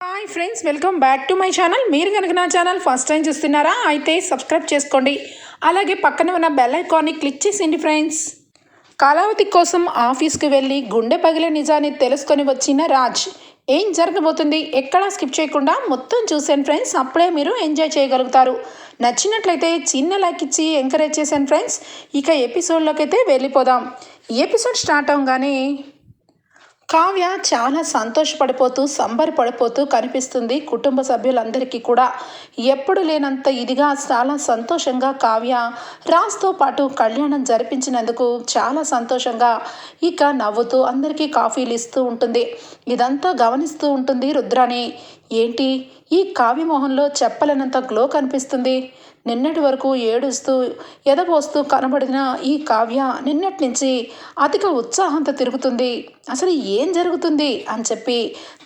Hi friends welcome back to my channel మీరు కనుక నా ఛానల్ ఫస్ట్ టైం చూస్తున్నారా అయితే సబ్స్క్రైబ్ చేసుకోండి. అలాగే పక్కన ఉన్న బెల్ ఐకాన్ని క్లిక్ చేసిండి ఫ్రెండ్స్ కళావతి కోసం ఆఫీస్కి వెళ్ళి గుండె పగిలే నిజాన్ని తెలుసుకొని వచ్చిన రాజ్ ఏం జరగబోతుంది ఎక్కడా స్కిప్ చేయకుండా మొత్తం చూసాను ఫ్రెండ్స్ అప్పుడే మీరు ఎంజాయ్ చేయగలుగుతారు. నచ్చినట్లయితే చిన్న లైక్ ఇచ్చి ఎంకరేజ్ చేశాను ఫ్రెండ్స్ ఇక ఎపిసోడ్లోకి అయితే వెళ్ళిపోదాం. ఎపిసోడ్ స్టార్ట్ అవగానే కావ్య చాలా సంతోషపడిపోతూ సంబరపడిపోతూ కనిపిస్తుంది. కుటుంబ సభ్యులందరికీ కూడా ఎప్పుడు లేనంత ఇదిగా చాలా సంతోషంగా కావ్య రాజ్తో పాటు కళ్యాణం జరిపించినందుకు చాలా సంతోషంగా ఇక నవ్వుతూ అందరికీ కాఫీలు ఇస్తూ ఉంటుంది. ఇదంతా గమనిస్తూ ఉంటుంది రుద్రాని ఏంటి? ఈ కావ్యమోహంలో చెప్పలేనంత గ్లో కనిపిస్తుంది. నిన్నటి వరకు ఏడుస్తూ ఎదబోస్తూ కనబడిన ఈ కావ్య నిన్నటి నుంచి అధిక ఉత్సాహంతో తిరుగుతుంది. అసలు ఏం జరుగుతుంది? అని చెప్పి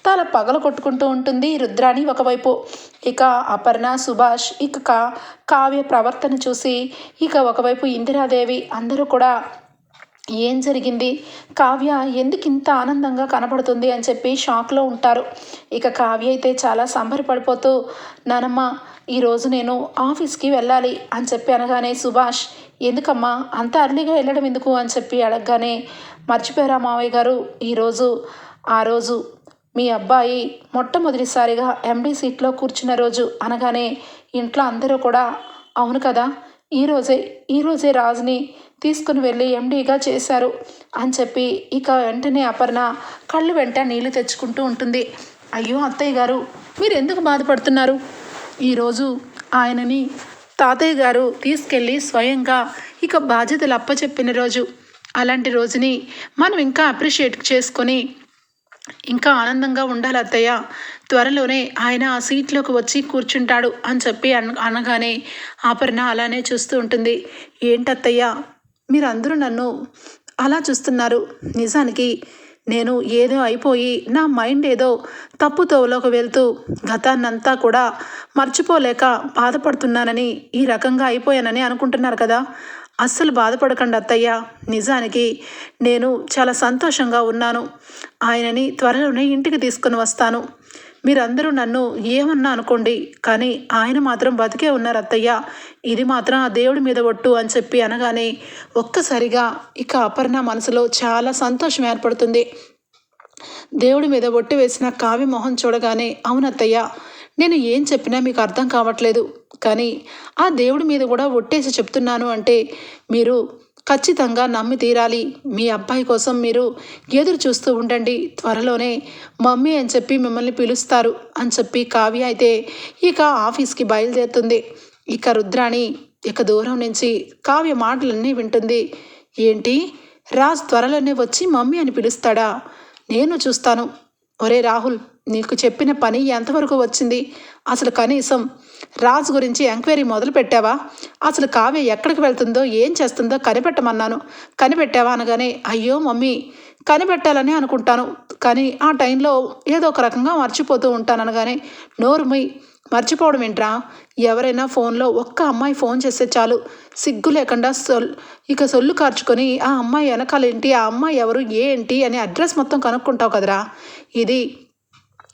తల పగల కొట్టుకుంటూ ఉంటుంది రుద్రాణి ఒకవైపు. ఇక అపర్ణ సుభాష్ ఇక కావ్య ప్రవర్తన చూసి ఇక ఒకవైపు ఇందిరాదేవి అందరూ కూడా ఏం జరిగింది? కావ్య ఎందుకు ఇంత ఆనందంగా కనబడుతుంది అని చెప్పి షాక్లో ఉంటారు. ఇక కావ్య అయితే చాలా సంబరపడిపోతూ నానమ్మ ఈరోజు నేను ఆఫీస్కి వెళ్ళాలి అని చెప్పి అనగానే సుభాష్ ఎందుకమ్మా? అంత అర్లీగా వెళ్ళడం ఎందుకు? అని చెప్పి అడగగానే మర్చిపోయారా మావయ్య గారు? ఈరోజు ఆ రోజు మీ అబ్బాయి మొట్టమొదటిసారిగా ఎండీ సీట్లో కూర్చున్న రోజు అనగానే ఇంట్లో అందరూ కూడా అవును కదా ఈరోజే ఈరోజే రాజుని తీసుకుని వెళ్ళి ఎండీగా చేశారు అని చెప్పి ఇక వెంటనే అపర్ణ కళ్ళు వెంట నీళ్ళు తెచ్చుకుంటూ ఉంటుంది. అయ్యో అత్తయ్య గారు మీరు ఎందుకు బాధపడుతున్నారు ఈరోజు ఆయనని తాతయ్య గారు తీసుకెళ్ళి స్వయంగా ఇక బాధ్యతలు అప్పచెప్పిన రోజు. అలాంటి రోజుని మనం ఇంకా అప్రిషియేట్ చేసుకొని ఇంకా ఆనందంగా ఉండాలి అత్తయ్య. త్వరలోనే ఆయన ఆ సీట్లోకి వచ్చి కూర్చుంటాడు అని చెప్పి అన్ అనగానే ఆపర్ణ అలానే చూస్తూ ఉంటుంది. ఏంటత్తయ్యా మీరందరూ నన్ను అలా చూస్తున్నారు. నిజానికి నేను ఏదో అయిపోయి నా మైండ్ ఏదో తప్పుతోవలోకి వెళ్తూ గతాన్నంతా కూడా మర్చిపోలేక బాధపడుతున్నానని ఈ రకంగా అయిపోయానని అనుకుంటున్నారు కదా. అస్సలు బాధపడకండి అత్తయ్య. నిజానికి నేను చాలా సంతోషంగా ఉన్నాను. ఆయనని త్వరలోనే ఇంటికి తీసుకుని వస్తాను. మీరందరూ నన్ను ఏమన్నా అనుకోండి కానీ ఆయన మాత్రం బతికే ఉన్నారు అత్తయ్య. ఇది మాత్రం ఆ దేవుడి మీద ఒట్టు అని చెప్పి అనగానే ఒక్కసారిగా ఇక అపర్ణ మనసులో చాలా సంతోషం ఏర్పడుతుంది. దేవుడి మీద ఒట్టు వేసిన కావ్య మొహం చూడగానే అవునత్తయ్య నేను ఏం చెప్పినా మీకు అర్థం కావట్లేదు. కానీ ఆ దేవుడి మీద కూడా ఒట్టేసి చెప్తున్నాను అంటే మీరు ఖచ్చితంగా నమ్మి తీరాలి. మీ అబ్బాయి కోసం మీరు ఎదురు చూస్తూ ఉండండి. త్వరలోనే మమ్మీ అని చెప్పి మిమ్మల్ని పిలుస్తారు అని చెప్పి కావ్య అయితే ఇక ఆఫీస్కి బయలుదేరుతుంది. ఇక రుద్రాణి ఇక దూరం నుంచి కావ్య మాటలన్నీ వింటుంది. ఏంటి? రాజ్ త్వరలోనే వచ్చి మమ్మీ అని పిలుస్తాడా? నేను చూస్తాను. ఒరే రాహుల్ నీకు చెప్పిన పని ఎంతవరకు వచ్చింది? అసలు కనీసం రాజు గురించి ఎంక్వైరీ మొదలు పెట్టావా అసలు కావ్య ఎక్కడికి వెళ్తుందో ఏం చేస్తుందో కనిపెట్టమన్నాను. కనిపెట్టావా అనగానే అయ్యో మమ్మీ కనిపెట్టాలని అనుకుంటాను. కానీ ఆ టైంలో ఏదో ఒక రకంగా మర్చిపోతూ ఉంటాను అనగానే నోరుమై మర్చిపోవడం ఏంట్రా? ఎవరైనా ఫోన్లో ఒక్క అమ్మాయి ఫోన్ చేస్తే చాలు. సిగ్గు లేకుండా సొల్ ఇక సొల్లు కార్చుకొని ఆ అమ్మాయి వెనకాల ఏంటి? ఆ అమ్మాయి ఎవరు? ఏంటి? అని అడ్రస్ మొత్తం కనుక్కుంటావు కదరా? ఇది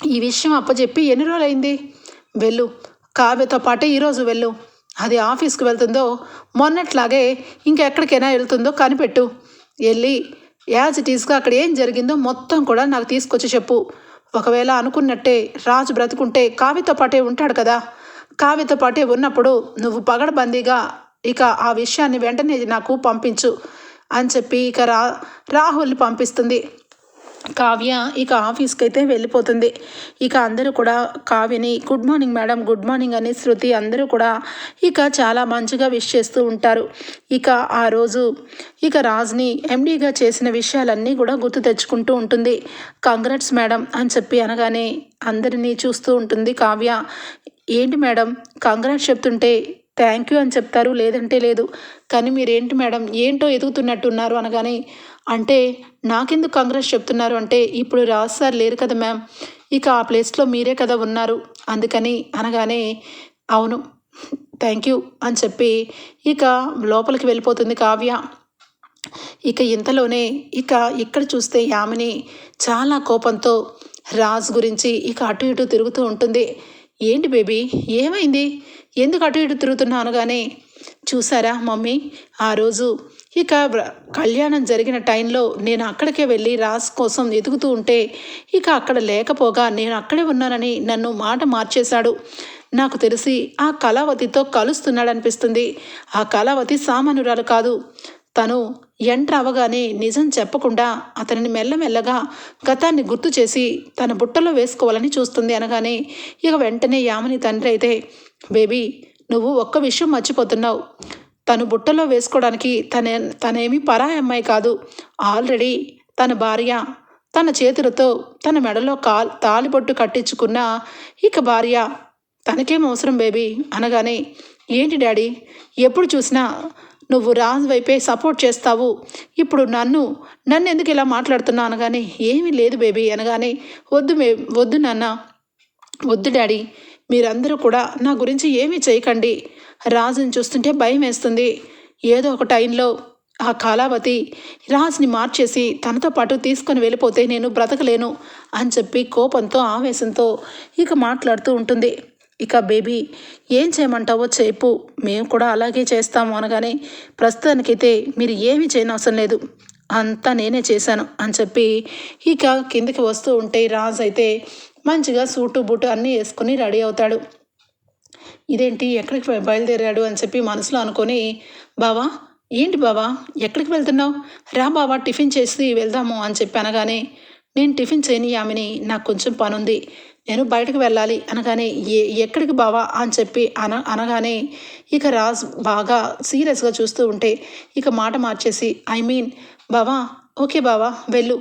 ఈ విషయం అప్పచెప్పి ఎన్ని రోజులైంది? వెళ్ళు. కావ్యతో పాటే ఈరోజు వెళ్ళు. అది ఆఫీస్కి వెళ్తుందో మొన్నట్లాగే ఇంకెక్కడికైనా వెళ్తుందో కనిపెట్టు. వెళ్ళి యాజ్ ఇట్ ఈస్గా అక్కడ ఏం జరిగిందో మొత్తం కూడా నాకు తీసుకొచ్చి చెప్పు. ఒకవేళ అనుకున్నట్టే రాజు బ్రతుకుంటే కావ్యతో పాటే ఉంటాడు కదా. కావ్యతో పాటే ఉన్నప్పుడు నువ్వు పగడబందీగా ఇక ఆ విషయాన్ని వెంటనే నాకు పంపించు అని చెప్పి ఇక రా రాహుల్ని పంపిస్తుంది. కావ్య ఇక ఆఫీస్కి అయితే వెళ్ళిపోతుంది. ఇక అందరూ కూడా కావ్యని good morning madam good morning అని శృతి అందరూ కూడా ఇక చాలా మంచిగా విష్ చేస్తూ ఉంటారు. ఇక ఆ రోజు ఇక రాజ్ని ఎండీగా చేసిన విషయాలన్నీ కూడా గుర్తు తెచ్చుకుంటూ ఉంటుంది. కంగ్రాట్స్ మేడం అని చెప్పి అనగానే అందరినీ చూస్తూ ఉంటుంది కావ్య. ఏంటి మేడం కంగ్రాట్స్ చెప్తుంటే థ్యాంక్ యూ అని చెప్తారు లేదంటే లేదు. కానీ మీరేంటి మేడం ఏంటో ఎదుగుతున్నట్టున్నారు అనగానే అంటే నాకెందుకు కాంగ్రెస్ చెప్తున్నారు అంటే ఇప్పుడు రాజ్ సార్ లేరు కదా మ్యామ్. ఇక ఆ ప్లేస్లో మీరే కదా ఉన్నారు. అందుకని అనగానే అవును థ్యాంక్ యూ అని చెప్పి ఇక లోపలికి వెళ్ళిపోతుంది కావ్య. ఇక ఇంతలోనే ఇక ఇక్కడ చూస్తే యామిని చాలా కోపంతో రాజ్ గురించి ఇక అటు ఇటు తిరుగుతూ ఉంటుంది. ఏంటి బేబీ ఏమైంది? ఎందుకు అటు ఇటు తిరుగుతున్నా అనగానే చూసారా మమ్మీ ఆ రోజు ఇక కళ్యాణం జరిగిన టైంలో నేను అక్కడికే వెళ్ళి రాజ్ కోసం ఎదుగుతూ ఉంటే ఇక అక్కడ లేకపోగా నేను అక్కడే ఉన్నానని నన్ను మాట మార్చేశాడు. నాకు తెలిసి ఆ కళావతితో కలుస్తున్నాడనిపిస్తుంది. ఆ కళావతి సామాన్యురాలు కాదు. తను ఎంటర్ అవగానే నిజం చెప్పకుండా అతనిని మెల్లమెల్లగా గతాన్ని గుర్తు చేసి తన బుట్టలో వేసుకోవాలని చూస్తుంది అనగానే ఇక వెంటనే యామని తండ్రి అయితే బేబీ నువ్వు ఒక్క విషయం మర్చిపోతున్నావు. తను బుట్టలో వేసుకోవడానికి తనే తనేమి పరాయి అమ్మాయి కాదు. ఆల్రెడీ తన భార్య తన చేతులతో తన మెడలో కాల్ తాలిబొట్టు కట్టించుకున్న ఇక భార్య తనకేం అవసరం బేబీ? అనగానే ఏంటి డాడీ? ఎప్పుడు చూసినా నువ్వు రాజ్ వైపే సపోర్ట్ చేస్తావు. ఇప్పుడు నన్ను నన్ను ఎందుకు ఇలా మాట్లాడుతున్నా అనగానే ఏమీ లేదు బేబీ. అనగానే వద్దు మే వద్దు నాన్న. వద్దు డాడీ. మీరందరూ కూడా నా గురించి ఏమీ చేయకండి. రాజుని చూస్తుంటే భయం వేస్తుంది. ఏదో ఒక టైంలో ఆ కాలావతి రాజుని మార్చేసి తనతో పాటు తీసుకొని వెళ్ళిపోతే నేను బ్రతకలేను అని చెప్పి కోపంతో ఆవేశంతో ఇక మాట్లాడుతూ ఉంటుంది. ఇక బేబీ ఏం చేయమంటావో చెప్పు. మేము కూడా అలాగే చేస్తాము అనగానే ప్రస్తుతానికైతే మీరు ఏమి చేయనవసరం లేదు. అంతా నేనే చేశాను అని చెప్పి ఇక కిందకి వస్తూ ఉంటే రాజు అయితే మంచిగా సూటు బూటు అన్నీ వేసుకుని రెడీ అవుతాడు. ఇదేంటి? ఎక్కడికి బయలుదేరాడు అని చెప్పి మనసులో అనుకొని బావా ఏంటి బావా? ఎక్కడికి వెళ్తున్నావు? రా బావా టిఫిన్ చేసి వెళ్దాము అని చెప్పి అనగానే నేను టిఫిన్ చేయని ఆమెని నాకు కొంచెం పని ఉంది నేను బయటకు వెళ్ళాలి అనగానే ఏ ఎక్కడికి బావా? అని చెప్పి అన అనగానే ఇక రాజ్ బాగా సీరియస్గా చూస్తూ ఉంటే ఇక మాట మార్చేసి ఐ మీన్ బావా ఓకే బావా వెళ్ళు.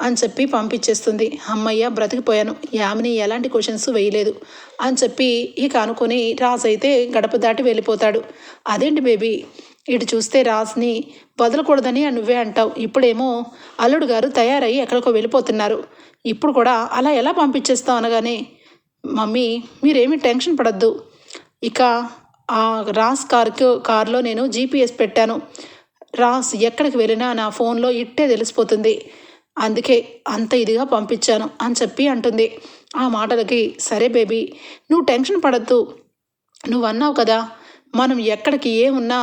అని చెప్పి పంపించేస్తుంది. అమ్మయ్య బ్రతికిపోయాను. యామిని ఎలాంటి క్వశ్చన్స్ వేయలేదు. అని చెప్పి ఇక అనుకుని రాజ్ అయితే గడప దాటి వెళ్ళిపోతాడు. అదేంటి బేబీ? ఇటు చూస్తే రాజ్ని వదలకూడదని నువ్వే అంటావు. ఇప్పుడేమో అల్లుడు గారు తయారయ్యి ఎక్కడికో వెళ్ళిపోతున్నారు. ఇప్పుడు కూడా అలా ఎలా పంపించేస్తావు అనగానే మమ్మీ మీరేమీ టెన్షన్ పడద్దు. ఇక ఆ రాస్ కార్కు కారులో నేను జీపీఎస్ పెట్టాను. రాస్ ఎక్కడికి వెళ్ళినా నా ఫోన్లో ఇట్టే తెలిసిపోతుంది. అందుకే అంత ఇదిగా పంపించాను అని చెప్పి అంటుంది. ఆ మాటలకి సరే బేబీ నువ్వు టెన్షన్ పడద్దు. నువ్వు అన్నావు కదా మనం ఎక్కడికి ఏమున్నా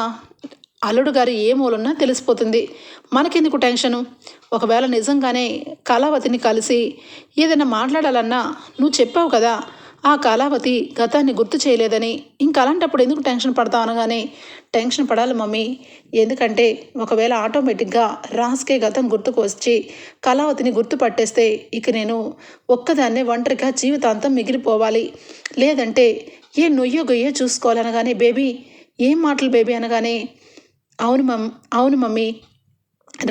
అల్లుడు గారు ఏ మూలున్నా తెలిసిపోతుంది. మనకెందుకు టెన్షను? ఒకవేళ నిజంగానే కళావతిని కలిసి ఏదైనా మాట్లాడాలన్నా నువ్వు చెప్పావు కదా ఆ కాలావతి గతాన్ని గుర్తు చేయలేదని ఇంకా అలాంటప్పుడు ఎందుకు టెన్షన్ పడతావు అనగానే టెన్షన్ పడాలి మమ్మీ. ఎందుకంటే ఒకవేళ ఆటోమేటిక్గా రాస్కే గతం గుర్తుకు వచ్చి కళావతిని గుర్తుపట్టేస్తే ఇక నేను ఒక్కదాన్నే ఒంటరిగా జీవితాంతం మిగిలిపోవాలి. లేదంటే ఏ నొయ్యో గొయ్యో చూసుకోవాలనగానే బేబీ ఏం మాటలు బేబీ? అనగానే అవును మమ్ అవును మమ్మీ.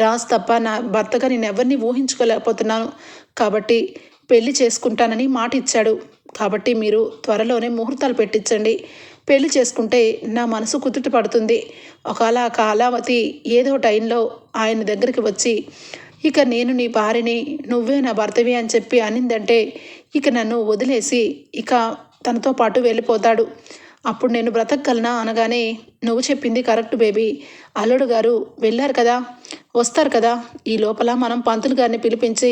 రాజ్ తప్ప నా భర్తగా నేను ఎవరిని ఊహించుకోలేకపోతున్నాను. కాబట్టి పెళ్ళి చేసుకుంటానని మాట ఇచ్చాడు కాబట్టి మీరు త్వరలోనే ముహూర్తాలు పెట్టించండి. పెళ్ళి చేసుకుంటే నా మనసు కుదుట పడుతుంది. ఒకవేళ ఆ కాలావతి ఏదో టైంలో ఆయన దగ్గరికి వచ్చి ఇక నేను నీ భార్యని నువ్వే నా భర్తవి అని చెప్పి అనిందంటే ఇక నన్ను వదిలేసి ఇక తనతో పాటు వెళ్ళిపోతాడు. అప్పుడు నేను బ్రతకగలనా అనగానే నువ్వు చెప్పింది కరెక్ట్ బేబీ. అల్లుడు గారు వెళ్ళారు కదా వస్తారు కదా. ఈ లోపల మనం పంతులు గారిని పిలిపించి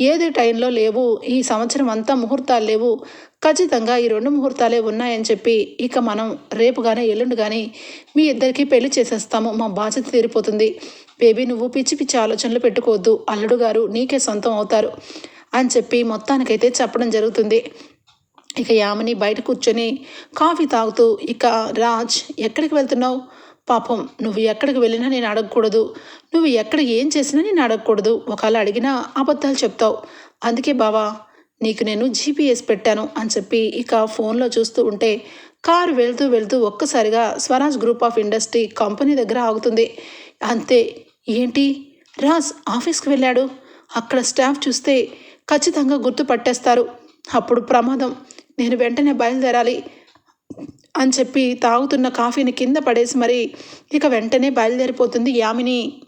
ఏది టైంలో లేవు ఈ సంవత్సరం అంతా ముహూర్తాలు లేవు. ఖచ్చితంగా ఈ రెండు ముహూర్తాలే ఉన్నాయని చెప్పి ఇక మనం రేపు కానీ ఎల్లుండి కానీ మీ ఇద్దరికి పెళ్ళి చేసేస్తాము. మా బాధ్యత తీరిపోతుంది. బేబీ నువ్వు పిచ్చి పిచ్చి ఆలోచనలు పెట్టుకోవద్దు. అల్లుడు గారు నీకే సొంతం అవుతారు అని చెప్పి మొత్తానికైతే చెప్పడం జరుగుతుంది. ఇక యామిని బయట కూర్చొని కాఫీ తాగుతూ ఇక రాజ్ ఎక్కడికి వెళ్తున్నావు? పాపం నువ్వు ఎక్కడికి వెళ్ళినా నేను అడగకూడదు. నువ్వు ఎక్కడ ఏం చేసినా నేను అడగకూడదు. ఒకవేళ అడిగినా అబద్ధాలు చెప్తావు. అందుకే బావా నీకు నేను జీపీఎస్ పెట్టాను అని చెప్పి ఇక ఫోన్లో చూస్తూ ఉంటే కారు వెళ్తూ వెళ్తూ ఒక్కసారిగా Swaraj group of industry company దగ్గర ఆగుతుంది. అంతే ఏంటి? రాజ్ ఆఫీస్కి వెళ్ళాడు? అక్కడ స్టాఫ్ చూస్తే ఖచ్చితంగా గుర్తుపట్టేస్తారు అప్పుడు ప్రమాదం. నేను వెంటనే బయలుదేరాలి అని చెప్పి తాగుతున్న కాఫీని కింద పడేసి మరి ఇక వెంటనే బయలుదేరిపోతుంది యామిని.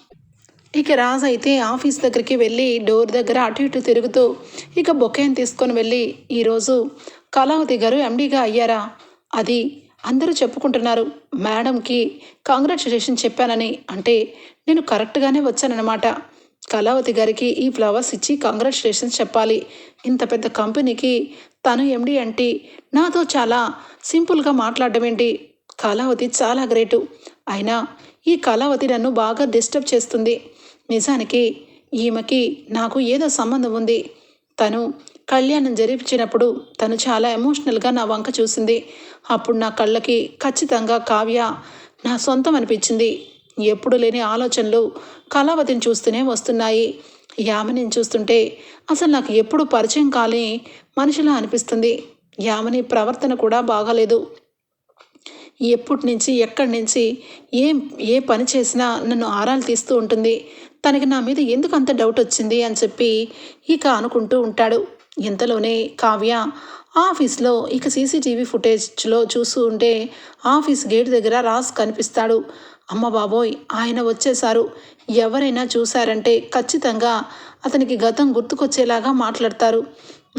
ఇక రాజు అయితే ఆఫీస్ దగ్గరికి వెళ్ళి డోర్ దగ్గర అటు ఇటు తిరుగుతూ ఇక బొకేని తీసుకొని వెళ్ళి ఈరోజు కళావతి గారు ఎండీగా అయ్యారా? అది అందరూ చెప్పుకుంటున్నారు. మేడంకి కాంగ్రాచులేషన్ చెప్పానని. అంటే నేను కరెక్ట్గానే వచ్చానన్నమాట. కళావతి గారికి ఈ ఫ్లవర్స్ ఇచ్చి కాంగ్రాచులేషన్స్ చెప్పాలి. ఇంత పెద్ద కంపెనీకి తను ఎండి అంటే నాతో చాలా సింపుల్గా మాట్లాడడం ఏంటి? కళావతి చాలా గ్రేటు. అయినా ఈ కళావతి నన్ను బాగా డిస్టర్బ్ చేస్తుంది. నిజానికి ఈమెకి నాకు ఏదో సంబంధం ఉంది. తను కళ్యాణం జరిపించినప్పుడు తను చాలా ఎమోషనల్గా నా వంక చూసింది. అప్పుడు నా కళ్ళకి ఖచ్చితంగా కావ్య నా సొంతం అనిపించింది. ఎప్పుడు లేని ఆలోచనలు కళావతిని చూస్తూనే వస్తున్నాయి. యామిని చూస్తుంటే అసలు నాకు ఎప్పుడు పరిచయం కాని మనిషిలా అనిపిస్తుంది. యామిని ప్రవర్తన కూడా బాగాలేదు. ఎప్పటి నుంచి ఎక్కడి నుంచి ఏం ఏ పని చేసినా నన్ను ఆరాలు తీస్తూ ఉంటుంది. తనకి నా మీద ఎందుకు అంత డౌట్ వచ్చింది అని చెప్పి ఇక అనుకుంటూ ఉంటాడు. ఇంతలోనే కావ్య ఆఫీస్లో ఇక సీసీటీవీ ఫుటేజ్లో చూస్తూ ఉంటే ఆఫీస్ గేట్ దగ్గర రాస్ కనిపిస్తాడు. అమ్మ బాబోయ్ ఆయన వచ్చేశారు. ఎవరైనా చూశారంటే ఖచ్చితంగా అతనికి గతం గుర్తుకొచ్చేలాగా మాట్లాడతారు.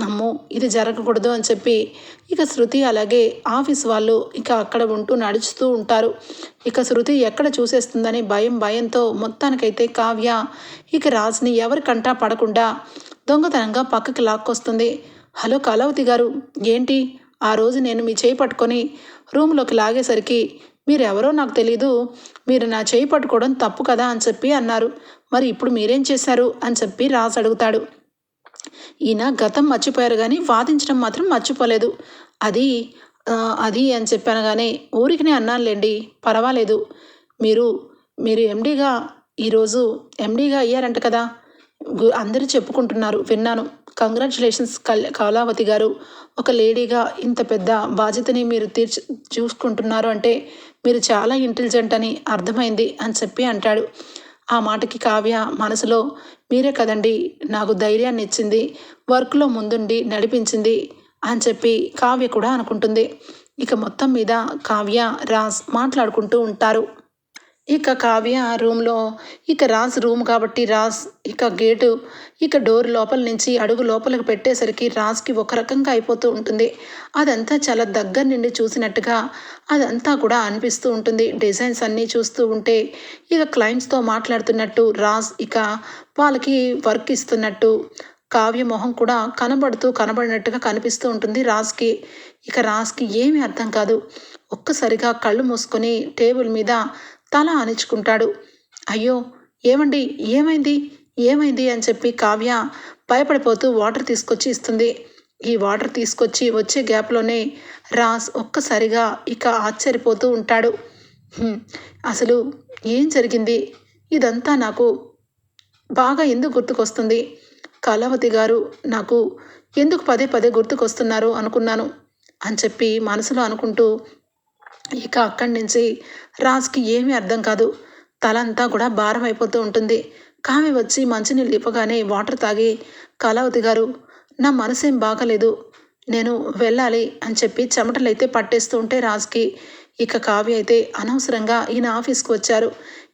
నమ్ము ఇది జరగకూడదు అని చెప్పి ఇక శృతి అలాగే ఆఫీస్ వాళ్ళు ఇక అక్కడ ఉంటూ నడుచుతూ ఉంటారు. ఇక శృతి ఎక్కడ చూసేస్తుందని భయం భయంతో మొత్తానికైతే కావ్య ఇక రాజ్ని ఎవరికంటా పడకుండా దొంగతనంగా పక్కకి లాక్కొస్తుంది. హలో కళావతి గారు ఏంటి? ఆ రోజు నేను మీ చేయి పట్టుకొని రూమ్లోకి లాగేసరికి మీరెవరో నాకు తెలీదు. మీరు నా చేయి పట్టుకోవడం తప్పు కదా అని చెప్పి అన్నారు. మరి ఇప్పుడు మీరేం చేశారు? అని చెప్పి రాజు అడుగుతాడు. ఈయన గతం మర్చిపోయారు కానీ వాదించడం మాత్రం మర్చిపోలేదు. అది అది అని చెప్పాను కానీ ఊరికినే అన్నానులేండి పర్వాలేదు. మీరు మీరు ఎండీగా ఈరోజు ఎండీగా అయ్యారంట కదా. అందరూ చెప్పుకుంటున్నారు విన్నాను. కంగ్రాచులేషన్స్ కల్ కళావతి గారు. ఒక లేడీగా ఇంత పెద్ద బాధ్యతని మీరు తీర్చి చూసుకుంటున్నారు అంటే మీరు చాలా ఇంటెలిజెంట్ అని అర్థమైంది అని చెప్పి అంటాడు. ఆ మాటకి కావ్య మనసులో మీరే కదండి నాకు ధైర్యాన్ని ఇచ్చింది వర్క్లో ముందుండి నడిపించింది అని చెప్పి కావ్య కూడా అనుకుంటుంది. ఇక మొత్తం మీద కావ్య రాజ్ మాట్లాడుకుంటూ ఉంటారు. ఇక కావ్య రూమ్లో ఇక రాజ్ రూమ్ కాబట్టి రాజ్ ఇక గేటు ఇక డోర్ లోపల నుంచి అడుగు లోపలికి పెట్టేసరికి రాజ్కి ఒక రకంగా అయిపోతూ ఉంటుంది. అదంతా చాలా దగ్గర నుండి చూసినట్టుగా అదంతా కూడా అనిపిస్తూ ఉంటుంది. డిజైన్స్ అన్నీ చూస్తూ ఉంటే ఇక క్లయింట్స్తో మాట్లాడుతున్నట్టు రాజ్ ఇక వాళ్ళకి వర్క్ ఇస్తున్నట్టు కావ్య మొహం కూడా కనబడుతూ కనబడినట్టుగా కనిపిస్తూ ఉంటుంది రాజ్కి. ఇక రాజ్కి ఏమీ అర్థం కాదు. ఒక్కసారిగా కళ్ళు మూసుకొని టేబుల్ మీద తల ఆనించుకుంటాడు అయ్యో ఏమండి? ఏమైంది? ఏమైంది? అని చెప్పి కావ్య భయపడిపోతూ వాటర్ తీసుకొచ్చి ఇస్తుంది. ఈ వాటర్ తీసుకొచ్చి వచ్చే గ్యాప్లోనే రాజ్ ఒక్కసారిగా ఇక ఆశ్చర్యపోతూ ఉంటాడు. అసలు ఏం జరిగింది? ఇదంతా నాకు బాగా ఎందుకు గుర్తుకొస్తుంది? కళావతి గారు నాకు ఎందుకు పదే పదే గుర్తుకొస్తున్నారు అనుకున్నాను అని చెప్పి మనసులో అనుకుంటూ ఇక అక్కడి నుంచి రాజ్కి ఏమీ అర్థం కాదు. తలంతా కూడా భారం అయిపోతూ ఉంటుంది. కావి వచ్చి మంచినీళ్ళు ఇవ్వగానే వాటర్ తాగి కళావతి గారు నా మనసేం బాగలేదు. నేను వెళ్ళాలి అని చెప్పి చెమటలైతే పట్టేస్తూ ఉంటే రాజ్కి. ఇక కావ్య అయితే అనవసరంగా ఈయన ఆఫీస్కి వచ్చారు.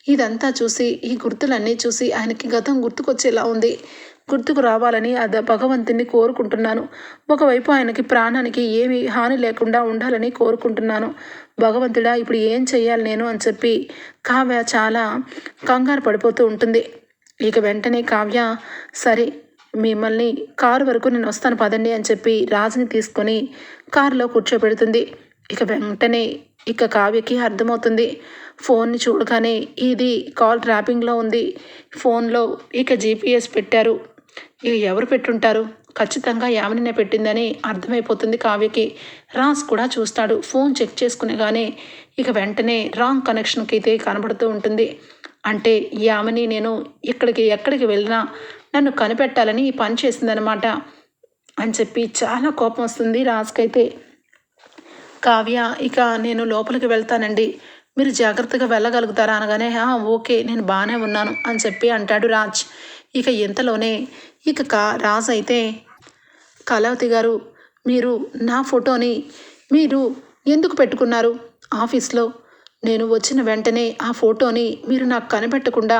ఇదంతా చూసి ఈ గుర్తులన్నీ చూసి ఆయనకి గతం గుర్తుకొచ్చేలా ఉంది. గుర్తుకు రావాలని అద భగవంతుని కోరుకుంటున్నాను. ఒకవైపు ఆయనకి ప్రాణానికి ఏమీ హాని లేకుండా ఉండాలని కోరుకుంటున్నాను. భగవంతుడా ఇప్పుడు ఏం చెయ్యాలి నేను అని చెప్పి కావ్య చాలా కంగారు పడిపోతూ ఉంటుంది. ఇక వెంటనే కావ్య సరే మిమ్మల్ని కారు వరకు నేను వస్తాను పదండి అని చెప్పి రాజుని తీసుకొని కారులో కూర్చోబెడుతుంది. ఇక వెంటనే ఇక కావ్యకి అర్థమవుతుంది. ఫోన్ని చూడగానే ఇది కాల్ ట్రాపింగ్లో ఉంది. ఫోన్లో ఇక జీపీఎస్ పెట్టారు. ఇక ఎవరు పెట్టుంటారు? ఖచ్చితంగా యామినినే పెట్టిందని అర్థమైపోతుంది కావ్యకి. రాజ్ కూడా చూస్తాడు. ఫోన్ చెక్ చేసుకునేగానే ఇక వెంటనే రాంగ్ కనెక్షన్కి అయితే కనబడుతూ ఉంటుంది. అంటే యామిని నేను ఇక్కడికి ఎక్కడికి వెళ్ళినా నన్ను కనిపెట్టాలని ఈ పని చేసిందనమాట అని చెప్పి చాలా కోపం వస్తుంది రాజుకైతే. కావ్య ఇక నేను లోపలికి వెళ్తానండి. మీరు జాగ్రత్తగా వెళ్ళగలుగుతారా అనగానే ఓకే నేను బాగానే ఉన్నాను అని చెప్పి అంటాడు రాజ్. ఇక ఇంతలోనే ఇక కా అయితే కళావతి గారు మీరు నా ఫోటోని మీరు ఎందుకు పెట్టుకున్నారు ఆఫీస్లో? నేను వచ్చిన వెంటనే ఆ ఫోటోని మీరు నాకు కనిపెట్టకుండా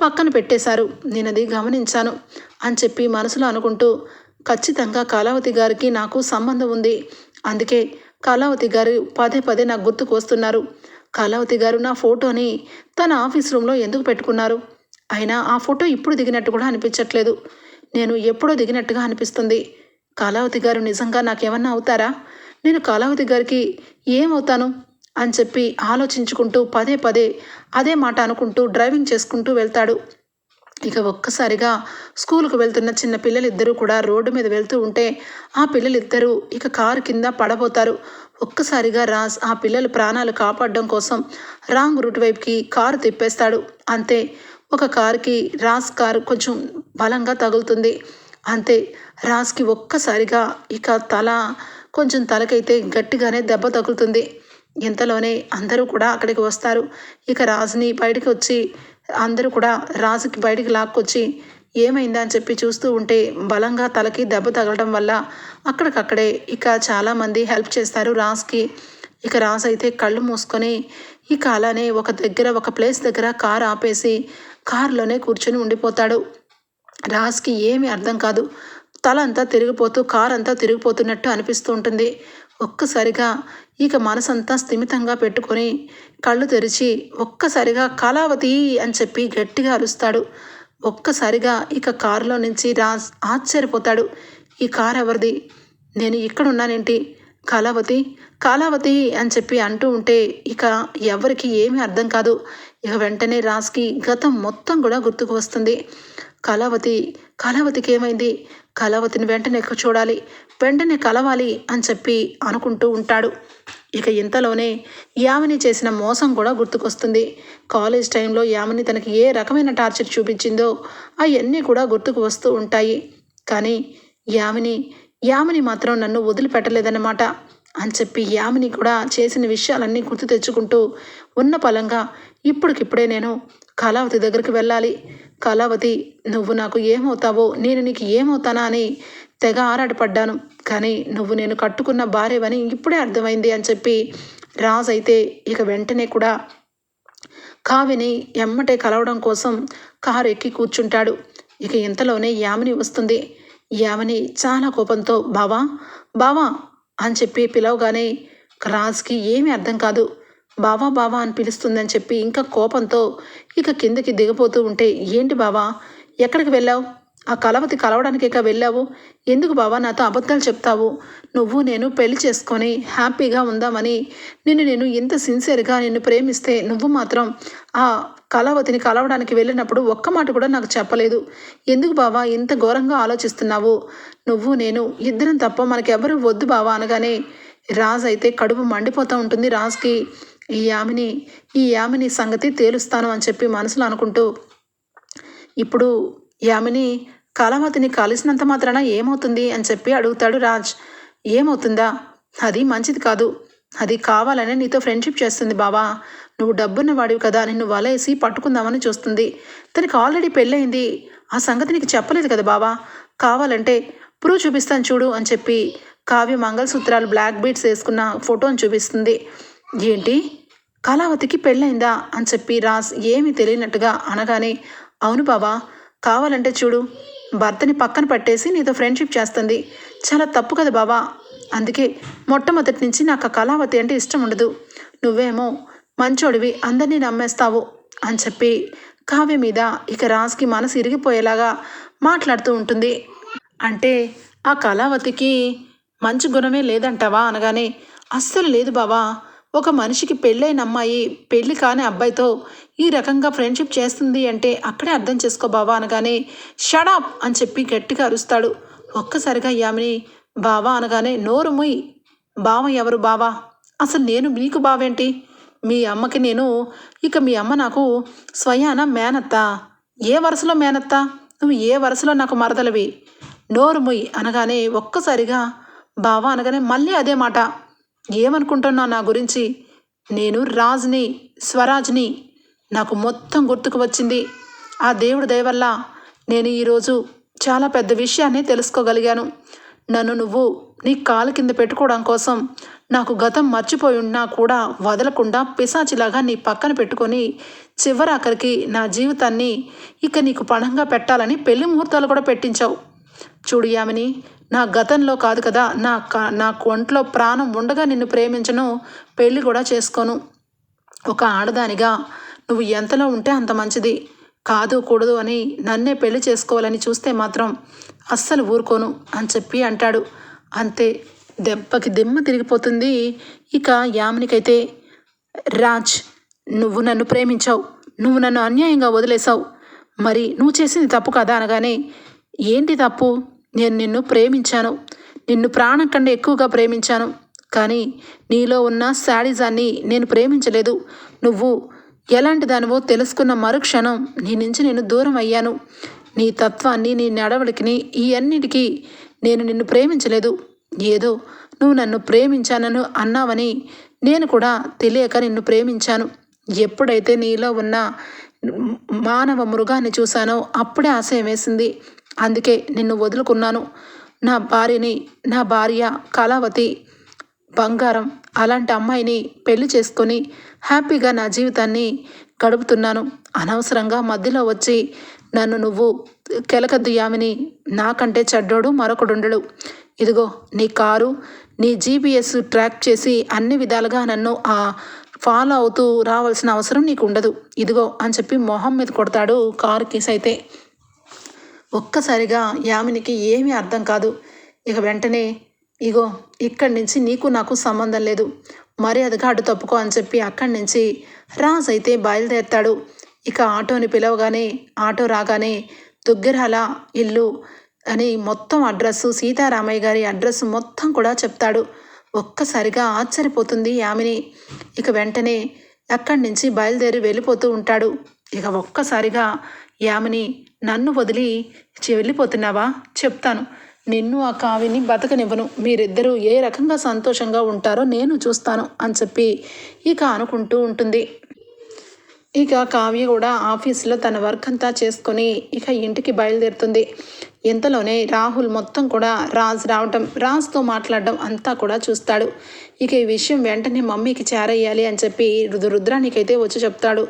పక్కన పెట్టేశారు. నేను అది గమనించాను అని చెప్పి మనసులో అనుకుంటూ ఖచ్చితంగా కళావతి గారికి నాకు సంబంధం ఉంది. అందుకే కళావతి గారు పదే పదే నాకు గుర్తుకు వస్తున్నారు. కళావతి గారు నా ఫోటోని తన ఆఫీస్ రూమ్లో ఎందుకు పెట్టుకున్నారు? అయినా ఆ ఫోటో ఇప్పుడు దిగినట్టు కూడా అనిపించట్లేదు. నేను ఎప్పుడో దిగినట్టుగా అనిపిస్తుంది. కాలావతి గారు నిజంగా నాకేమన్నా అవుతారా? నేను కాలావతి గారికి ఏమవుతాను? అని చెప్పి ఆలోచించుకుంటూ పదే పదే అదే మాట అనుకుంటూ డ్రైవింగ్ చేసుకుంటూ వెళ్తాడు. ఇక ఒక్కసారిగా స్కూల్కు వెళ్తున్న చిన్న పిల్లలిద్దరూ కూడా రోడ్డు మీద వెళ్తూ ఉంటే ఆ పిల్లలిద్దరూ ఇక కారు కింద పడబోతారు. ఒక్కసారిగా రాజ్ ఆ పిల్లల ప్రాణాలు కాపాడడం కోసం రాంగ్ రూట్ వైపుకి కారు తిప్పేస్తాడు. అంతే. ఒక కారుకి రాజ్ కారు కొంచెం బలంగా తగులుతుంది. అంతే రాజ్కి ఒక్కసారిగా ఇక తల కొంచెం తలకైతే గట్టిగానే దెబ్బ తగులుతుంది. ఇంతలోనే అందరూ కూడా అక్కడికి వస్తారు. ఇక రాజుని బయటికి వచ్చి అందరూ కూడా రాజుకి బయటికి లాక్కొచ్చి ఏమైందా? అని చెప్పి చూస్తూ ఉంటే బలంగా తలకి దెబ్బ తగలడం వల్ల అక్కడికక్కడే ఇక చాలామంది హెల్ప్ చేస్తారు రాజ్కి ఇక రాజు అయితే కళ్ళు మూసుకొని ఇక అలానే ఒక దగ్గర ఒక ప్లేస్ దగ్గర కార్ ఆపేసి కారులోనే కూర్చొని ఉండిపోతాడు. రాజ్కి ఏమీ అర్థం కాదు. తల అంతా తిరిగిపోతూ కారు అంతా తిరిగిపోతున్నట్టు అనిపిస్తూ ఉంటుంది. ఒక్కసారిగా ఇక మనసంతా స్థిమితంగా పెట్టుకొని కళ్ళు తెరిచి ఒక్కసారిగా కళావతి అని చెప్పి గట్టిగా అరుస్తాడు. ఒక్కసారిగా ఇక కారులో నుంచి రాజ్ ఆశ్చర్యపోతాడు. ఈ కార్ ఎవరిది నేను ఇక్కడ ఉన్నానేంటి కళావతి కళావతి అని చెప్పి అంటూ ఉంటే ఇక ఎవరికి ఏమీ అర్థం కాదు. ఇక వెంటనే రాజ్కి గతం మొత్తం కూడా గుర్తుకు వస్తుంది. కళావతి కళావతికి ఏమైంది? కళావతిని వెంటనే చూడాలి? వెంటనే కలవాలి అని చెప్పి అనుకుంటూ ఉంటాడు. ఇక ఇంతలోనే యామిని చేసిన మోసం కూడా గుర్తుకొస్తుంది కాలేజ్ టైంలో యామిని తనకి ఏ రకమైన టార్చర్ చూపించిందో అవన్నీ కూడా గుర్తుకు వస్తూ ఉంటాయి. కానీ యామిని యామిని మాత్రం నన్ను వదిలిపెట్టలేదన్నమాట అని చెప్పి యామిని కూడా చేసిన విషయాలన్నీ గుర్తు తెచ్చుకుంటూ ఉన్న పలంగా ఇప్పటికిప్పుడే నేను కళావతి దగ్గరికి వెళ్ళాలి. కళావతి నువ్వు నాకు ఏమవుతావో నేను నీకు ఏమవుతానా అని తెగ ఆరాటపడ్డాను. కానీ నువ్వు నేను కట్టుకున్న భార్యవని ఇప్పుడే అర్థమైంది అని చెప్పి రాజ్ అయితే ఇక వెంటనే కూడా కావిని ఎమ్మటే కలవడం కోసం కారు ఎక్కి కూర్చుంటాడు. ఇక ఇంతలోనే యామిని వస్తుంది. యామిని చాలా కోపంతో బావా బావా అని చెప్పి పిలవగానే రాజ్కి ఏమీ అర్థం కాదు. బావా బావా అని పిలుస్తుందని చెప్పి ఇంకా కోపంతో ఇక కిందకి దిగిపోతూ ఉంటే ఏంటి బావా ఎక్కడికి వెళ్ళావు? ఆ కలవతి కలవడానికి ఇక వెళ్ళావు? ఎందుకు బావా నాతో అబద్ధాలు చెప్తావు? నువ్వు నేను పెళ్ళి చేసుకొని హ్యాపీగా ఉందామని నిన్ను నేను ఇంత సిన్సియర్గా నిన్ను ప్రేమిస్తే నువ్వు మాత్రం ఆ కళావతిని కలవడానికి వెళ్ళినప్పుడు ఒక్క మాట కూడా నాకు చెప్పలేదు. ఎందుకు బావా ఇంత ఘోరంగా ఆలోచిస్తున్నావు? నువ్వు నేను ఇద్దరం తప్ప మనకెవరు వద్దు బావా అనగానే రాజ్ అయితే కడుపు మండిపోతూ ఉంటుంది రాజ్కి. ఈ యామిని ఈ యామిని సంగతి తేలుస్తాను అని చెప్పి మనసులో అనుకుంటూ ఇప్పుడు యామిని కళావతిని కలిసినంత మాత్రాన ఏమవుతుంది అని చెప్పి అడుగుతాడు రాజ్. ఏమవుతుందా? అది మంచిది కాదు. అది కావాలనే నీతో ఫ్రెండ్షిప్ చేస్తుంది బావా. నువ్వు డబ్బున్న వాడివి కదా నిన్ను వలేసి పట్టుకుందామని చూస్తుంది. తనకి ఆల్రెడీ పెళ్ళయింది. ఆ సంగతి నీకు చెప్పలేదు కదా బావా? కావాలంటే ప్రూవ్ చూపిస్తాను చూడు అని చెప్పి కావ్య మంగళసూత్రాలు బ్లాక్ బీట్స్ వేసుకున్న ఫోటోని చూపిస్తుంది. ఏంటి? కళావతికి పెళ్ళైందా అని చెప్పి రాజ్ ఏమీ తెలియనట్టుగా అనగానే అవును బావా కావాలంటే చూడు. భర్తని పక్కన పట్టేసి నీతో ఫ్రెండ్షిప్ చేస్తుంది. చాలా తప్పు కదా బావా? అందుకే మొట్టమొదటి నుంచి నాకు ఆ కళావతి అంటే ఇష్టం ఉండదు. నువ్వేమో మంచోడివి అందరినీ నమ్మేస్తావు అని చెప్పి కావ్య మీద ఇక రాజ్కి మనసు ఇరిగిపోయేలాగా మాట్లాడుతూ ఉంటుంది. అంటే ఆ కళావతికి మంచి గుణమే లేదంటావా అనగానే అస్సలు లేదు బావా. ఒక మనిషికి పెళ్ళైన అమ్మాయి పెళ్ళి కాని అబ్బాయితో ఈ రకంగా ఫ్రెండ్షిప్ చేస్తుంది అంటే అక్కడే అర్థం చేసుకో బావా అనగానే షడాప్ అని చెప్పి గట్టిగా అరుస్తాడు. ఒక్కసారిగా యామిని బావా అనగానే నోరు ముయ్ బావ ఎవరు బావా? అసలు నేను మీకు బావేంటి? మీ అమ్మకి నేను ఇక మీ అమ్మ నాకు స్వయాన మేనత్త. ఏ వరుసలో మేనత్త? నువ్వు ఏ వరుసలో నాకు మరదలవి? నోరుముయ్ అనగానే ఒక్కసారిగా బావా అనగానే మళ్ళీ అదే మాట. ఏమనుకుంటున్నావు నా గురించి? నేను రాజ్ని స్వరాజ్ని. నాకు మొత్తం గుర్తుకు వచ్చింది. ఆ దేవుడి దయవల్ల నేను ఈరోజు చాలా పెద్ద విషయాన్ని తెలుసుకోగలిగాను. నన్ను నువ్వు నీ కాలు కింద పెట్టుకోవడం కోసం నాకు గతం మర్చిపోయి ఉన్నా కూడా వదలకుండా పిశాచిలాగా నీ పక్కన పెట్టుకొని చివరాఖరికి నా జీవితాన్ని ఇక నీకు పణంగా పెట్టాలని పెళ్ళి ముహూర్తాలు కూడా పెట్టించావు. చూడు యామిని నా గతంలో కాదు కదా నా క నా ఒంట్లో ప్రాణం ఉండగా నిన్ను ప్రేమించను పెళ్ళి కూడా చేసుకోను. ఒక ఆడదానిగా నువ్వు ఎంతలో ఉంటే అంత మంచిది. కాదు కూడదు అని నన్నే పెళ్ళి చేసుకోవాలని చూస్తే మాత్రం అస్సలు ఊరుకోను అని చెప్పి అంటాడు. అంతే దెబ్బకి దిమ్మ తిరిగిపోతుంది. ఇక యామినికైతే రాజ్ నువ్వు నన్ను ప్రేమించావు. నువ్వు నన్ను అన్యాయంగా వదిలేశావు. మరి నువ్వు చేసింది తప్పు కదా అనగానే ఏంటి తప్పు? నేను నిన్ను ప్రేమించాను. నిన్ను ప్రాణం కంటే ఎక్కువగా ప్రేమించాను. కానీ నీలో ఉన్న శాడిజాన్ని నేను ప్రేమించలేదు. నువ్వు ఎలాంటి దానివో తెలుసుకున్న మరుక్షణం నీ నుంచి నేను దూరం అయ్యాను. నీ తత్వాన్ని నీ నడవడికిని ఈ అన్నిటికీ నేను నిన్ను ప్రేమించలేదు. ఏదో నువ్వు నన్ను ప్రేమించానను అన్నావని నేను కూడా తెలియక నిన్ను ప్రేమించాను. ఎప్పుడైతే నీలో ఉన్న మానవ మృగాన్ని చూశానో అప్పుడే ఆశయం వేసింది. అందుకే నిన్ను వదులుకున్నాను. నా భార్యని నా భార్య కళావతి బంగారం అలాంటి అమ్మాయిని పెళ్ళి చేసుకొని హ్యాపీగా నా జీవితాన్ని గడుపుతున్నాను. అనవసరంగా మధ్యలో వచ్చి నన్ను నువ్వు కెలకద్దు యామిని నాకంటే చెడ్డోడు మరొకడుండడు. ఇదిగో నీ కారు నీ జీపీఎస్ ట్రాక్ చేసి అన్ని విధాలుగా నన్ను ఆ ఫాలో అవుతూ రావాల్సిన అవసరం నీకు ఉండదు ఇదిగో అని చెప్పి మొహం మీద కొడతాడు కారు కేసు అయితే. ఒక్కసారిగా యామినికి ఏమీ అర్థం కాదు. ఇక వెంటనే ఇగో ఇక్కడి నుంచి నీకు నాకు సంబంధం లేదు. మర్యాదగా అడ్డు తప్పుకో అని చెప్పి అక్కడి నుంచి రాజ్ అయితే బయలుదేరుతాడు. ఇక ఆటోని పిలవగానే ఆటో రాగానే దుగ్గరాల ఇల్లు అని మొత్తం అడ్రస్సు సీతారామయ్య గారి అడ్రస్ మొత్తం కూడా చెప్తాడు. ఒక్కసారిగా ఆశ్చర్యపోతుంది యామిని. ఇక వెంటనే అక్కడి నుంచి బయలుదేరి వెళ్ళిపోతూ ఉంటాడు. ఇక ఒక్కసారిగా యామిని నన్ను వదిలి వెళ్ళిపోతున్నావా? చెప్తాను. నిన్ను ఆ కావిని బతకనివ్వను. మీరిద్దరూ ఏ రకంగా సంతోషంగా ఉంటారో నేను చూస్తాను అని చెప్పి ఇక అనుకుంటూ ఉంటుంది. ఇక కావ్య కూడా ఆఫీస్లో తన వర్క్ అంతా చేసుకొని ఇక ఇంటికి బయలుదేరుతుంది. ఇంతలోనే రాహుల్ మొత్తం కూడా రాజ్ రావటం రాజ్తో మాట్లాడడం అంతా కూడా చూస్తాడు. ఇక ఈ విషయం వెంటనే మమ్మీకి చేరయ్యాలి అని చెప్పి రుద్రానికైతే వచ్చి చెప్తాడు.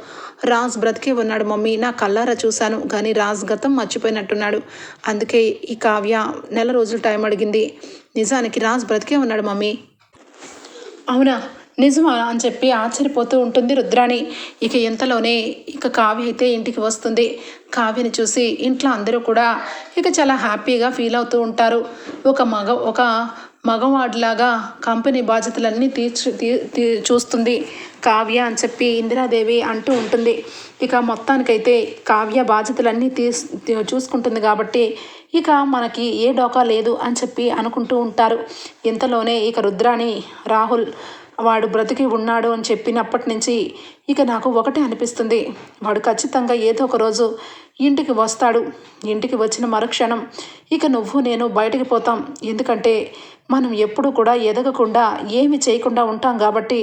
రాజ్ బ్రతికే ఉన్నాడు మమ్మీ నా కల్లారా చూశాను కానీ రాజ్ గతం మర్చిపోయినట్టున్నాడు. అందుకే ఈ కావ్య నెల రోజులు టైం అడిగింది. నిజానికి రాజ్ బ్రతికే ఉన్నాడు మమ్మీ. అవునా? నిజమా అని చెప్పి ఆశ్చర్యపోతూ ఉంటుంది రుద్రాణి. ఇక ఇంతలోనే ఇక కావ్య అయితే ఇంటికి వస్తుంది. కావ్యని చూసి ఇంట్లో అందరూ కూడా ఇక చాలా హ్యాపీగా ఫీల్ అవుతూ ఉంటారు. ఒక మగ ఒక మగవాడిలాగా కంపెనీ బాధ్యతలన్నీ తీర్చు తీ తీ చూస్తుంది కావ్య అని చెప్పి ఇందిరాదేవి అంటూ ఉంటుంది. ఇక మొత్తానికైతే కావ్య బాధ్యతలన్నీ తీస్ తీ- చూసుకుంటుంది కాబట్టి ఇక మనకి ఏ డోకా లేదు అని చెప్పి అనుకుంటూ ఉంటారు. ఇంతలోనే ఇక రుద్రాణి రాహుల్ వాడు బ్రతికి ఉన్నాడు అని చెప్పినప్పటి నుంచి ఇక నాకు ఒకటే అనిపిస్తుంది. వాడు ఖచ్చితంగా ఏదో ఒక రోజు ఇంటికి వస్తాడు. ఇంటికి వచ్చిన మరుక్షణం ఇక నువ్వు నేను బయటికి పోతాం. ఎందుకంటే మనం ఎప్పుడు కూడా ఎదగకుండా ఏమి చేయకుండా ఉంటాం కాబట్టి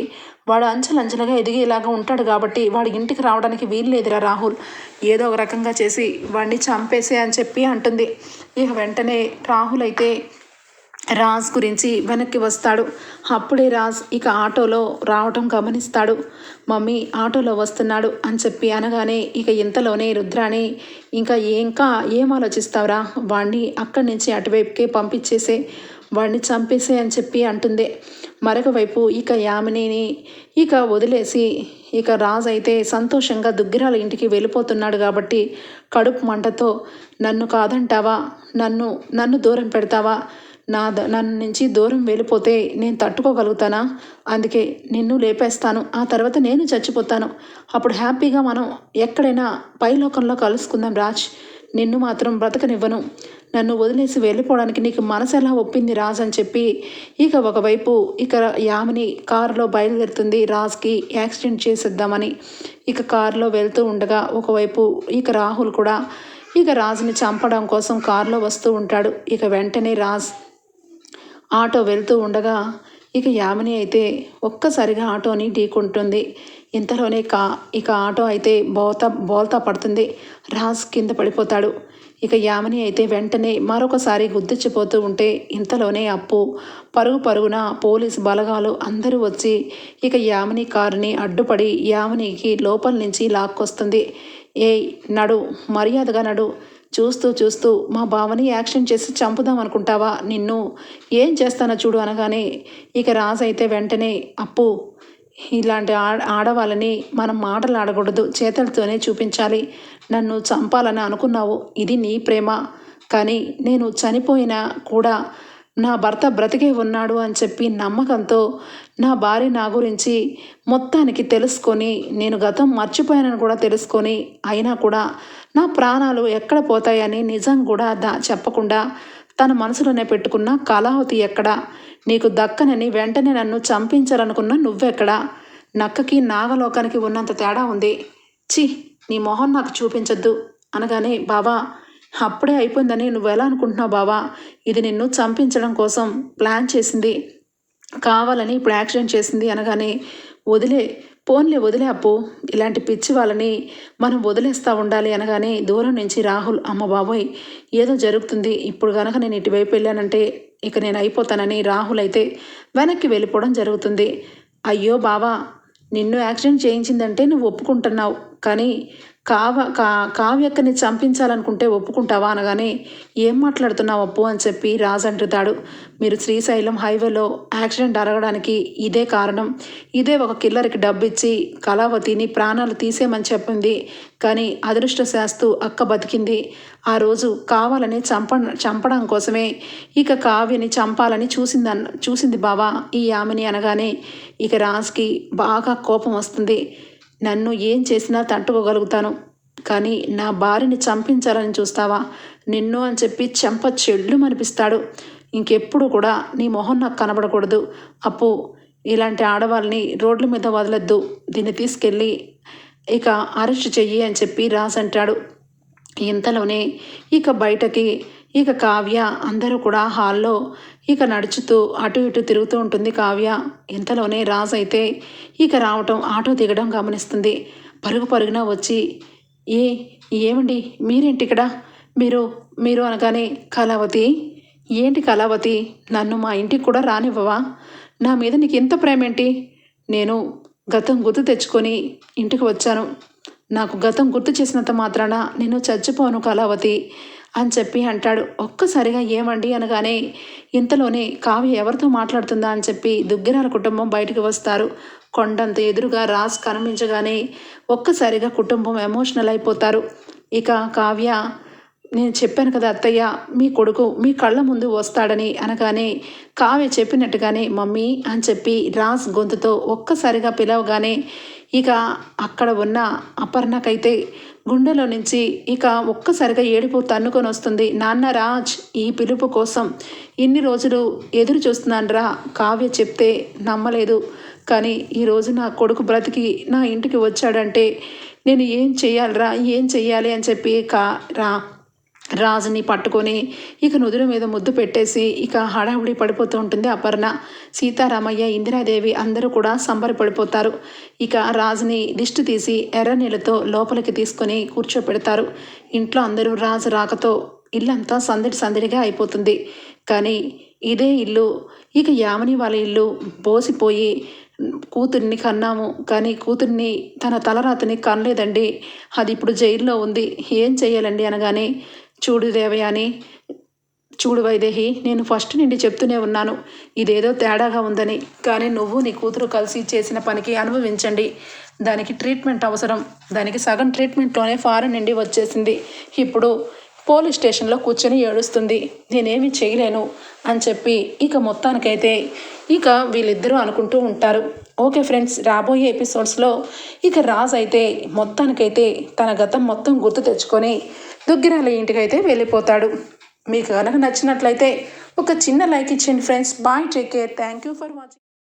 వాడు అంచెలంచెలుగా ఎదిగేలాగా ఉంటాడు కాబట్టి వాడు ఇంటికి రావడానికి వీలు లేదురా రాహుల్. ఏదో ఒక రకంగా చేసి వాడిని చంపేసే అని చెప్పి అంటుంది. ఇక వెంటనే రాహుల్ అయితే రాజ్ గురించి వెనక్కి వస్తాడు. అప్పుడే రాజ్ ఇక ఆటోలో రావటం గమనిస్తాడు. మమ్మీ ఆటోలో వస్తున్నాడు అని చెప్పి అనగానే ఇక ఇంతలోనే రుద్రాణి ఇంకా ఇంకా ఏం ఆలోచిస్తావురా? వాణ్ణి అక్కడి నుంచి అటువైపుకే పంపించేసే వాడిని చంపేసే అని చెప్పి అంటుంది. మరొక వైపు ఇక యామినిని ఇక వదిలేసి ఇక రాజ్ అయితే సంతోషంగా దుగ్గిరాల ఇంటికి వెళ్ళిపోతున్నాడు కాబట్టి కడుపు మంటతో నన్ను కాదంటావా? నన్ను నన్ను దూరం పెడతావా? నా ద- నన్ను నుంచి దూరం వెళ్ళిపోతే నేను తట్టుకోగలుగుతానా? అందుకే నిన్ను లేపేస్తాను. ఆ తర్వాత నేను చచ్చిపోతాను. అప్పుడు హ్యాపీగా మనం ఎక్కడైనా పైలోకంలో కలుసుకుందాం రాజ్. నిన్ను మాత్రం బ్రతకనివ్వను. నన్ను వదిలేసి వెళ్ళిపోవడానికి నీకు మనసు ఎలా ఒప్పింది రాజ్ అని చెప్పి ఇక ఒకవైపు ఇక యామిని కారులో బయలుదేరుతుంది రాజ్కి యాక్సిడెంట్ చేసేద్దామని. ఇక కారులో వెళ్తూ ఉండగా ఒకవైపు ఇక రాహుల్ కూడా ఇక రాజుని చంపడం కోసం కారులో వస్తూ ఉంటాడు. ఇక వెంటనే రాజ్ ఆటో వెళ్తూ ఉండగా ఇక యామిని అయితే ఒక్కసారిగా ఆటోని ఢీకుంటుంది. ఇంతలోనే కా ఇక ఆటో అయితే బోత బోల్తా పడుతుంది. రాజ్ కింద పడిపోతాడు. ఇక యామిని అయితే వెంటనే మరొకసారి గుర్తించిపోతూ ఉంటే ఇంతలోనే అప్పు పరుగు పరుగున పోలీసు బలగాలు అందరూ వచ్చి ఇక యామిని కారుని అడ్డుపడి యామినికి లోపల నుంచి లాక్కొస్తుంది. ఏయ్ నడు మర్యాదగా నడు. చూస్తూ చూస్తూ మా బావని యాక్షన్ చేసి చంపుదాం అనుకుంటావా నిన్ను? ఏం చేస్తానో చూడు అనగానే ఇక రాజు అయితే వెంటనే అప్పు ఇలాంటి ఆడ ఆడవాళ్ళని మనం మాటలు ఆడకూడదు చేతులతోనే చూపించాలి. నన్ను చంపాలని అనుకున్నావు ఇది నీ ప్రేమ. కానీ నేను చనిపోయినా కూడా నా భర్త బ్రతికే ఉన్నాడు అని చెప్పి నమ్మకంతో నా భార్య నా గురించి మొత్తానికి తెలుసుకొని నేను గతం మర్చిపోయానని కూడా తెలుసుకొని అయినా కూడా నా ప్రాణాలు ఎక్కడ పోతాయని నిజం కూడా దా చెప్పకుండా తన మనసులోనే పెట్టుకున్న కళావతి ఎక్కడ? నీకు దక్కనని వెంటనే నన్ను చంపించాలనుకున్న నువ్వెక్కడ? నక్కకి నాగలోకానికి ఉన్నంత తేడా ఉంది. చి నీ మొహం నాకు చూపించొద్దు అనగానే బాబా అప్పుడే అయిపోయిందని నువ్వు ఎలా అనుకుంటున్నావు బావా? ఇది నిన్ను చంపించడం కోసం ప్లాన్ చేసింది. కావాలని ఇప్పుడు యాక్సిడెంట్ చేసింది అనగానే వదిలే పోన్లే వదిలే అప్పు. ఇలాంటి పిచ్చి వాళ్ళని మనం వదిలేస్తూ ఉండాలి అనగానే దూరం నుంచి రాహుల్ అమ్మ బాబోయ్ ఏదో జరుగుతుంది. ఇప్పుడు కనుక నేను ఇటువైపు వెళ్ళానంటే ఇక నేను అయిపోతానని రాహుల్ అయితే వెనక్కి వెళ్ళిపోవడం జరుగుతుంది. అయ్యో బావా నిన్ను యాక్సిడెంట్ చేయించిందంటే నువ్వు ఒప్పుకుంటున్నావు. కానీ కావ కా కావ్యక్కని చంపించాలనుకుంటే ఒప్పుకుంటావా అనగానే ఏం మాట్లాడుతున్నావు అప్పు? అని చెప్పి రాజు అంటుతాడు. మీరు శ్రీశైలం హైవేలో యాక్సిడెంట్ అరగడానికి ఇదే కారణం. ఇదే ఒక కిల్లర్కి డబ్బు ఇచ్చి కళావతిని ప్రాణాలు తీసేయమని చెప్పింది. కానీ అదృష్టశాస్తు అక్క బతికింది. ఆ రోజు కావాలని చంప చంపడం కోసమే ఇక కావ్యని చంపాలని చూసిందన్న చూసింది బావా ఈ ఆమెని అనగానే ఇక రాజ్కి బాగా కోపం వస్తుంది. నన్ను ఏం చేసినా తట్టుకోగలుగుతాను. కానీ నా భార్యని చంపించాలని చూస్తావా? నిన్ను అని చెప్పి చెంప చెళ్ళు అనిపిస్తాడు ఇంకెప్పుడు కూడా నీ మొహం నాకు కనబడకూడదు. అప్పు ఇలాంటి ఆడవాళ్ళని రోడ్ల మీద వదలొద్దు. దీన్ని తీసుకెళ్ళి ఇక అరెస్ట్ చెయ్యి అని చెప్పి రాసంటాడు అంటాడు. ఇంతలోనే ఇక బయటకి ఇక కావ్య అందరూ కూడా హాల్లో ఇక నడుచుతూ అటు ఇటు తిరుగుతూ ఉంటుంది కావ్య. ఇంతలోనే రాజ్ అయితే ఇక రావటం ఆటో దిగడం గమనిస్తుంది. పరుగు పరుగున వచ్చి ఏ ఏమండి? మీరేంటి ఇక్కడ? మీరు మీరు అనగానే కళావతి ఏంటి కళావతి? నన్ను మా ఇంటికి కూడా రానివ్వవా? నా మీద నీకు ఎంత ప్రేమ ఏంటి నేను గతం గుర్తు తెచ్చుకొని ఇంటికి వచ్చాను. నాకు గతం గుర్తు చేసినంత మాత్రాన నేను చచ్చిపోను కళావతి. అని చెప్పి అంటాడు. ఒక్కసారిగా ఏమండి అనగానే ఇంతలోనే కావ్య ఎవరితో మాట్లాడుతుందా అని చెప్పి దుగ్గిరాల కుటుంబం బయటకు వస్తారు. కొండంత ఎదురుగా రాజ్ కనిపించగానే ఒక్కసారిగా కుటుంబం ఎమోషనల్ అయిపోతారు. ఇక కావ్య నేను చెప్పాను కదా అత్తయ్య మీ కొడుకు మీ కళ్ళ ముందు వస్తాడని అనగానే కావ్య చెప్పినట్టుగానే మమ్మీ అని చెప్పి రాజ్ గొంతుతో ఒక్కసారిగా పిలవగానే ఇక అక్కడ ఉన్న అపర్ణకైతే గుండెలో నుంచి ఇక ఒక్కసారిగా ఏడుపు తన్నుకొని వస్తుంది. నాన్న రాజ్ ఈ పిలుపు కోసం ఇన్ని రోజులు ఎదురు చూస్తున్నాను రా కావ్య చెప్తే నమ్మలేదు. కానీ ఈరోజు నా కొడుకు బ్రతికి నా ఇంటికి వచ్చాడంటే నేను ఏం చెయ్యాలిరా ఏం చెయ్యాలి అని చెప్పి కా రా రాజుని పట్టుకొని ఇక నుదురు మీద ముద్దు పెట్టేసి ఇక హడావుడి పడిపోతూ ఉంటుంది అపర్ణ. సీతారామయ్య ఇందిరాదేవి అందరూ కూడా సంబరపడిపోతారు. ఇక రాజుని దిష్టి తీసి ఎర్ర నీళ్ళతో లోపలికి తీసుకొని కూర్చోపెడతారు. ఇంట్లో అందరూ రాజు రాకతో ఇల్లంతా సందడి సందడిగా అయిపోతుంది. కానీ ఇదే ఇల్లు ఇక యామని వాళ్ళ ఇల్లు బోసిపోయి కూతుర్ని కన్నాము. కానీ కూతుర్ని తన తలరాతని కనలేదండి. అది ఇప్పుడు జైల్లో ఉంది. ఏం చేయాలండి అనగానే చూడు దేవయాని చూడు వైదేహి నేను ఫస్ట్ నుండి చెప్తూనే ఉన్నాను. ఇదేదో తేడాగా ఉందని. కానీ నువ్వు నీ కూతురు కలిసి చేసిన పనికి అనుభవించండి. దానికి ట్రీట్మెంట్ అవసరం. దానికి సగం ట్రీట్మెంట్లోనే ఫారెన్ నుండి వచ్చేసింది. ఇప్పుడు పోలీస్ స్టేషన్లో కూర్చొని ఏడుస్తుంది. నేనేమి చేయలేను అని చెప్పి ఇక మొత్తానికైతే ఇక వీళ్ళిద్దరూ అనుకుంటూ ఉంటారు. ఓకే ఫ్రెండ్స్ రాబోయే ఎపిసోడ్స్లో ఇక రాజ్ అయితే మొత్తానికైతే తన గతం మొత్తం గుర్తు తెచ్చుకొని దుగ్గిరాల ఇంటికైతే వెళ్ళిపోతాడు. మీకు కనుక నచ్చినట్లయితే ఒక చిన్న లైక్ ఇచ్చేయండి friends. Bye take care. Thank you for watching.